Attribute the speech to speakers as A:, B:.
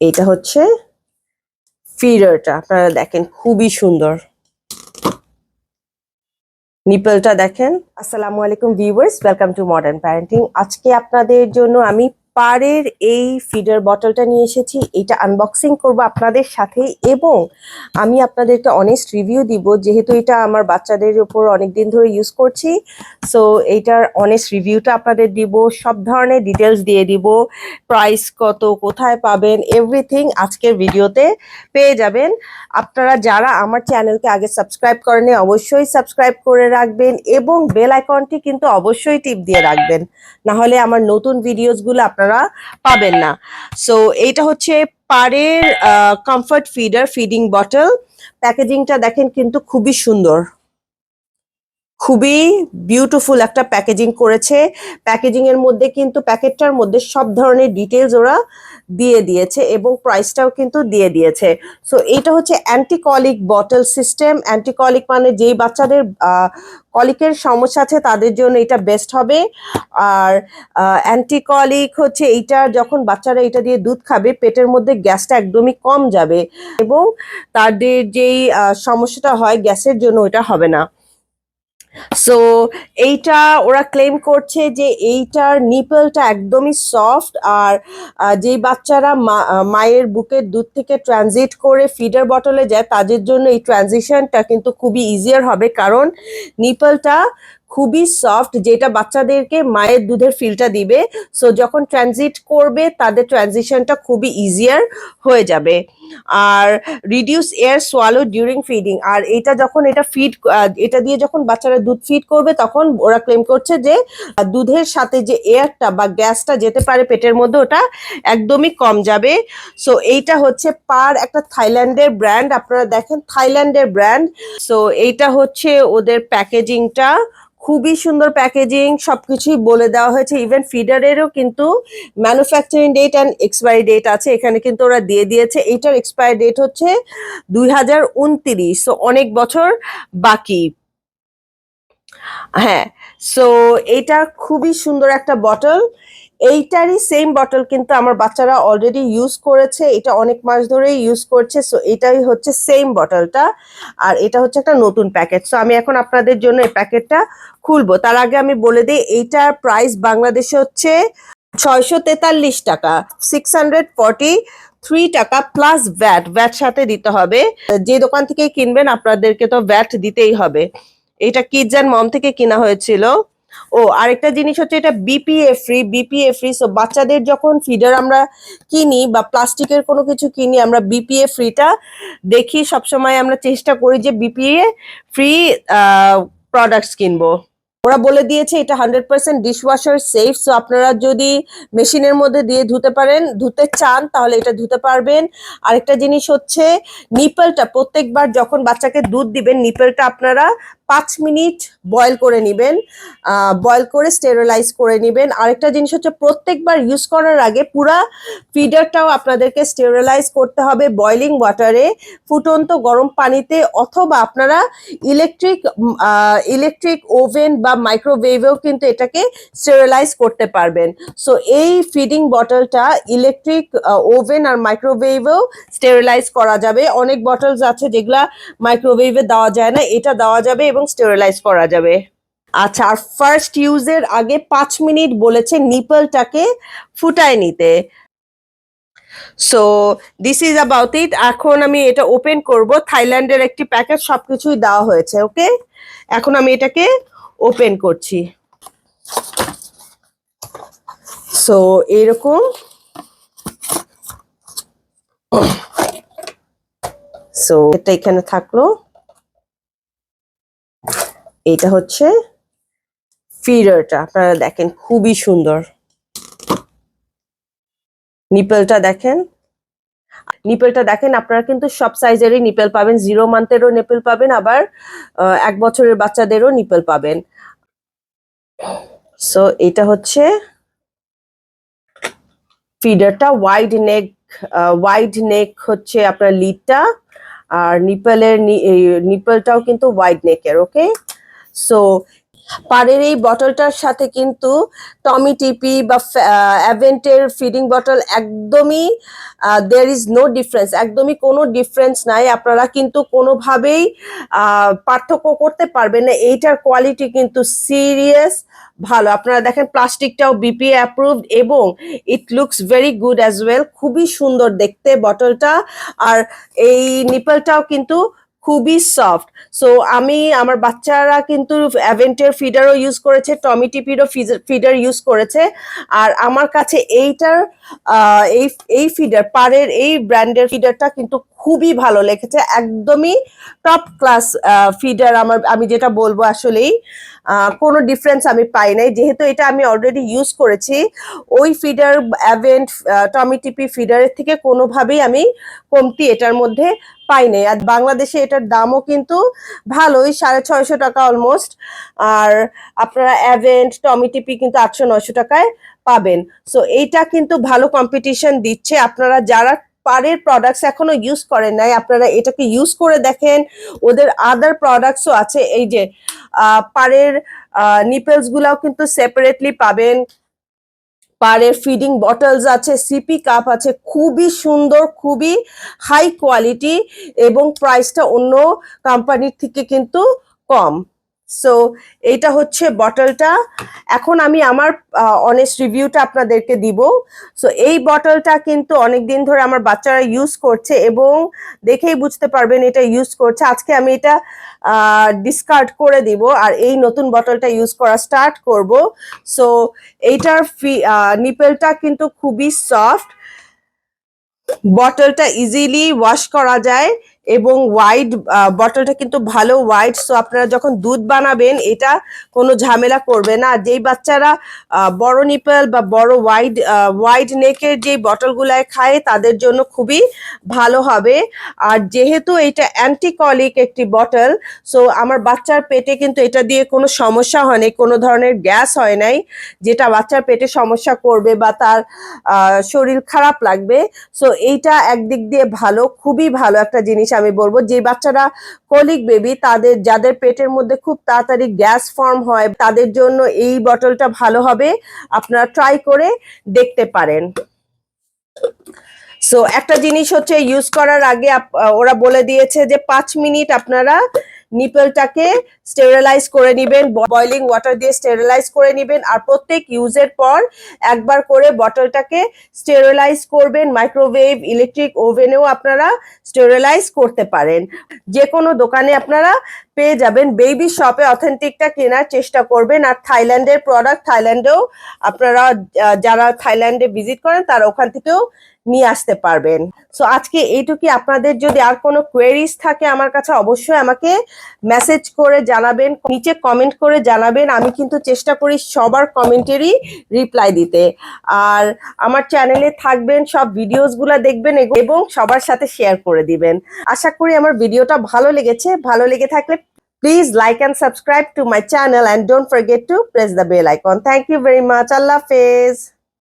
A: এটা হচ্ছে ফিডারটা। আপনারা দেখেন খুবই সুন্দর। নিপলটা দেখেন। আসসালামু আলাইকুম viewers, welcome to modern parenting. আজকে আপনাদের জন্য আমি পারের এই ফিডার বটলটা নিয়ে এসেছি। এটা আনবক্সিং করব আপনাদের সাথে এবং আমি আপনাদেরকে অনেস্ট রিভিউ দিব, যেহেতু এটা আমার বাচ্চাদের উপর অনেক দিন ধরে ইউজ করছি। সো এইটার অনেস্ট রিভিউটা আপনাদের দিব, সব ধরনের ডিটেলস দিয়ে দিব প্রাইস কত, কোথায় পাবেন এভরিথিং আজকের ভিডিওতে পেয়ে যাবেন। আপনারা যারা আমার চ্যানেলকে আগে সাবস্ক্রাইব করেনি অবশ্যই সাবস্ক্রাইব করে রাখবেন এবং বেল আইকনটি কিন্তু অবশ্যই টিপ দিয়ে রাখবেন। না হলে আমার নতুন ভিডিওসগুলো আপনারা পাবেন না। সো এইটা হচ্ছে পারের কমফর্ট ফিডার ফিডিং বটল প্যাকেজিংটা দেখেন কিন্তু খুবই সুন্দর। খুবই বিউটিফুল একটা প্যাকেজিং করেছে। প্যাকেজিং এর মধ্যে কিন্তু, প্যাকেটটার মধ্যে সব ধরনের ডিটেলস ওরা দিয়ে দিয়েছে এবং প্রাইসটাও কিন্তু দিয়ে দিয়েছে। সো এটা হচ্ছে অ্যান্টিকলিক বটল সিস্টেম অ্যান্টিকলিক মানে যেই বাচ্চাদের কলিকের সমস্যা আছে, তাদের জন্য এটা বেস্ট হবে। আর অ্যান্টিকলিক হচ্ছে এইটা, যখন বাচ্চারা এটা দিয়ে দুধ খাবে, পেটের মধ্যে গ্যাসটা একদমই কম যাবে এবং তাদের যেই সমস্যাটা হয়, গ্যাসের জন্য ওটা হবে না। সো এইটা ওরা ক্লেম করছে যে এইটার নিপলটা একদমই সফট আর যে বাচ্চারা মায়ের বুকের দুধ থেকে ট্রানজিট করে ফিডার বটলে যায়, তাদের জন্য এই ট্রানজিশনটা কিন্তু খুবই ইজিয়ার হবে। কারণ নিপলটা খুবই সফট যেটা বাচ্চাদেরকে মায়ের দুধের ফিলটা দিবে। সো যখন ট্রানজিট করবে, তাদের ট্রানজিশনটা খুবই ইজিয়ার হয়ে যাবে। আর reduce air swallow during feeding আর এটা যখন এটা ফিড এটা দিয়ে যখন বাচ্চারা দুধ ফিড করবে, তখন ওরা ক্লেম করছে যে, দুধের সাথে যে এয়ারটা বা গ্যাসটা যেতে পারে পেটের মধ্যে, ওটা একদমই কম যাবে। সো এইটা হচ্ছে পার একটা থাইল্যান্ডের ব্র্যান্ড আপনারা দেখেন থাইল্যান্ডের ব্র্যান্ড সো এইটা হচ্ছে ওদের প্যাকেজিংটা খুবই সুন্দর প্যাকেজিং সবকিছুই বলে দেওয়া হয়েছে। ইভেন ফিডারেরও কিন্তু manufacturing date and expiry date আছে। এখানে কিন্তু ওরা দিয়ে দিয়েছে। এইটার এক্সপায়ারি ডেট হচ্ছে দুই হাজার উনত্রিশ সো অনেক বছর বাকি। হ্যাঁ সো এটা খুবই সুন্দর একটা বটল এইটারই সেম বটল কিন্তু আমার বাচ্চারা অলরেডি ইউজ করেছে, এটা অনেক মাস ধরেই ইউজ করছে সো এটাই হচ্ছে সেম বটলটা আর এটা হচ্ছে একটা নতুন প্যাকেট সো আমি এখন আপনাদের জন্য এই প্যাকেটটা খুলবো। তার আগে আমি বলে দিই, এইটার প্রাইস বাংলাদেশে হচ্ছে ছয়শো তেতাল্লিশ টাকা সিক্স হান্ড্রেড ফর্টি থ্রি টাকা প্লাস ভ্যাট ভ্যাট সাথে দিতে হবে। যে দোকান থেকে কিনবেন, আপনাদেরকে তো ভ্যাট দিতেই হবে। এটা কিডস অ্যান্ড মম থেকে কিনা হয়েছিল। ও, আরেকটা জিনিস হচ্ছে এটা BPA free BPA free so বাচ্চাদের যখন ফিডার আমরা কিনি বা প্লাস্টিকের কোনো কিছু কিনি, আমরা বিপিএ ফ্রিটা দেখি সবসময় আমরা চেষ্টা করি যে বিপিএ ফ্রি প্রোডাক্টস কিনবো। ওরা বলে দিয়েছে এটা hundred percent dishwasher safe so আপনারা যদি মেশিনের মধ্যে দিয়ে ধুতে পারেন, ধুতে চান তাহলে এটা ধুতে পারবেন। আরেকটা জিনিস হচ্ছে, নিপলটা প্রত্যেকবার যখন বাচ্চাকে দুধ দিবেন, নিপলটা আপনারা পাঁচ মিনিট বয়েল করে নেবেন বয়েল করে স্টেরিলাইজ করে নেবেন। আরেকটা জিনিস হচ্ছে, প্রত্যেকবার ইউজ করার আগে পুরা ফিডারটাও আপনাদেরকে স্টেরিলাইজ করতে হবে বয়লিং ওয়াটারে ফুটন্ত গরম পানিতে অথবা আপনারা ইলেকট্রিক ইলেকট্রিক ওভেন বা মাইক্রোওয়েভেও কিন্তু এটাকে স্টেরিলাইজ করতে পারবেন। সো এই ফিডিং বটলটা ইলেকট্রিক ওভেন আর মাইক্রোওয়েভেও স্টেরিলাইজ করা যাবে। অনেক বটলস আছে যেগুলা মাইক্রোওয়েভে দেওয়া যায় না, এটা দেওয়া যাবে এবং স্টেরিলাইজ করা যাবে। আচ্ছা আর ফার্স্ট ইউজের আগে পাঁচ মিনিট বলেছে নিপলটাকে ফুটায় নিতে। So this is about it এখন আমি এটা ওপেন করব। থাইল্যান্ডের একটি প্যাকেট সবকিছুই দেওয়া হয়েছে ওকে এখন আমি এটাকে ওপেন করছি। সো এরকম সো এটা এখানে থাকল। এটা হচ্ছে ফিডারটা। আপনারা দেখেন, খুবই সুন্দর। নিপেলটা দেখেন। নিপেলটা দেখেন, আপনারা কিন্তু সব সাইজেরই নিপেল পাবেন। জিরো মান্থেরও নিপেল পাবেন, আবার এক বছরের বাচ্চাদেরও নিপেল পাবেন। সো এটা হচ্ছে ফিডারটা ওয়াইড নেক ওয়াইড নেক হচ্ছে আপনার লিডটা আর নিপেলের নিপেলটাও কিন্তু ওয়াইড নেকের ওকে সো পাড়ের এই বটলটার সাথে কিন্তু টমি টিপি বা অ্যাভেন্টের ফিডিং বটল একদমই দেয়ার ইজ নো ডিফারেন্স একদমই কোনো ডিফারেন্স নাই। আপনারা কিন্তু কোনোভাবেই পার্থক্য করতে পারবেন না। এইটার কোয়ালিটি কিন্তু সিরিয়াস ভালো। আপনারা দেখেন প্লাস্টিকটাও বিপি অ্যাপ্রুভড এবং it looks very good as well খুবই সুন্দর দেখতে বটলটা আর এই নিপলটাও কিন্তু খুবই সফট সো আমি আমার বাচ্চারা কিন্তু অ্যাভেন্টের ফিডারও ইউজ করেছে টমি টিপিরও ফিডার ইউজ করেছে। আর আমার কাছে এইটার এই এই ফিডার পারের এই ব্র্যান্ডের ফিডারটা কিন্তু খুবই ভালো লেগেছে একদমই টপ ক্লাস ফিডার আমার, আমি যেটা বলব আসলেই কোনো ডিফারেন্স আমি পাই নাই। যেহেতু এটা আমি অলরেডি ইউজ করেছি, ওই ফিডার অ্যাভেন্ট টমি টিপি ফিডারের থেকে কোনোভাবেই আমি কমতি এটার মধ্যে পাই নাই। আর বাংলাদেশে এটার দামও কিন্তু ভালোই, সাড়ে ছয়শো টাকা অলমোস্ট আর আপনারা অ্যাভেন্ট টমিটিপি কিন্তু আটশো নশো টাকায় পাবেন। সো এইটা কিন্তু ভালো কম্পিটিশন দিচ্ছে। আপনারা যারা পারের প্রোডাক্টস এখনও ইউজ করেন নাই। আপনারা এটাকে ইউজ করে দেখেন। ওদের আদার প্রোডাক্টসও আছে। এই যে পারের নিপেলস গুলাও কিন্তু সেপারেটলি পাবেন। পারের ফিডিং বটলস আছে সিপি কাপ আছে। খুবই সুন্দর, খুবই হাই কোয়ালিটি এবং প্রাইসটা অন্য কোম্পানির থেকে কিন্তু কম। সো এইটা হচ্ছে বটলটা এখন আমি আমার অনেস্ট রিভিউটা আপনাদেরকে দিব। সো এই বটলটা কিন্তু অনেক দিন ধরে আমার বাচ্চারা ইউজ করছে এবং দেখেই বুঝতে পারবেন এটা ইউজ করছে। আজকে আমি এটা ডিসকার্ড করে দিব আর এই নতুন বটলটা ইউজ করা স্টার্ট করব। সো এইটার ফি নিপেলটা কিন্তু খুবই সফট বটলটা ইজিলি ওয়াশ করা যায়। এবং ওয়াইড বটলটা কিন্তু ভালো ওয়াইড সো আপনারা যখন দুধ বানাবেন, এটা কোনো ঝামেলা করবে না। যেই বাচ্চারা বড় নিপেল বা বড় ওয়াইড ওয়াইড নেকের যে বটলগুলায় খায়, তাদের জন্য খুবই ভালো হবে। আর যেহেতু এটা অ্যান্টিকলিক একটি বটল সো আমার বাচ্চার পেটে কিন্তু এটা দিয়ে কোনো সমস্যা হয়নি কোনো ধরনের গ্যাস হয় নাই, যেটা বাচ্চার পেটে সমস্যা করবে বা তার শরীর খারাপ লাগবে। সো এইটা একদিক দিয়ে ভালো, খুবই ভালো একটা জিনিস। আমি বলব, যে বাচ্চারা কলিক বেবি তাদের, যাদের পেটের মধ্যে খুব তাড়াতাড়ি গ্যাস ফর্ম হয়, তাদের জন্য এই বটলটা ভালো হবে। আপনারা ট্রাই করে দেখতে পারেন। সো একটা জিনিস হচ্ছে ইউজ করার আগে ওরা বলে দিয়েছে যে, পাঁচ মিনিট আপনারা নিপলটাকে স্টেরিলাইজ করে নেবেন বয়লিং ওয়াটার দিয়ে স্টেরিলাইজ করে নেবেন আর প্রত্যেক ইউজের পর একবার করে বটলটাকে স্টেরিলাইজ করবেন। মাইক্রোওয়েভ ইলেকট্রিক ওভেনেও আপনারা স্টেরিলাইজ করতে পারেন। যে কোনো দোকানে আপনারা পেয়ে যাবেন। বেবি শপে অথেন্টিকটা কেনার চেষ্টা করবেন। আর থাইল্যান্ডের প্রোডাক্ট থাইল্যান্ডেও আপনারা যারা থাইল্যান্ডে ভিজিট করেন, তারা ওখান থেকেও নিয়ে আসতে পারবেন। সো আজকে এইটুকুই। আপনাদের যদি আর কোনো কোয়েরিজ থাকে আমার কাছে অবশ্যই আমাকে মেসেজ করে জানাবেন, নিচে কমেন্ট করে জানাবেন। আমি কিন্তু চেষ্টা করি সবার কমেন্টেরই রিপ্লাই দিতে। আর আমার চ্যানেলে থাকবেন, সব ভিডিওসগুলো দেখবেন এবং সবার সাথে শেয়ার করে দিবেন। আশা করি আমার ভিডিওটা ভালো লেগেছে। ভালো লেগে থাকলে please like and subscribe to my channel and don't forget to press the bell icon thank you very much আল্লাহ হাফেজ।